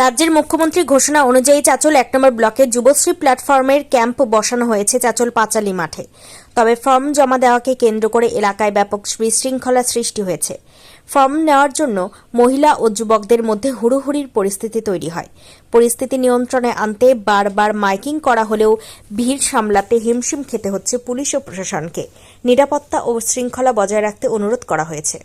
রাজ্যের মুখ্যমন্ত্রীর ঘোষণা অনুযায়ী চাচল এক নম্বর ব্লকে যুবশ্রী প্ল্যাটফর্মের ক্যাম্প বসানো হয়েছে চাচল পাঁচালী মাঠে। তবে ফর্ম জমা দেওয়াকে কেন্দ্র করে এলাকায় ব্যাপক বিশৃঙ্খলা সৃষ্টি হয়েছে। ফর্ম নেওয়ার জন্য মহিলা ও যুবকদের মধ্যে হুড়োহুড়ির পরিস্থিতি তৈরি হয়। পরিস্থিতি নিয়ন্ত্রণে আনতে বারবার মাইকিং করা হলেও ভিড় সামলাতে হিমশিম খেতে হচ্ছে পুলিশ ও প্রশাসনকে। নিরাপত্তা ও শৃঙ্খলা বজায় রাখতে অনুরোধ করা হয়েছে।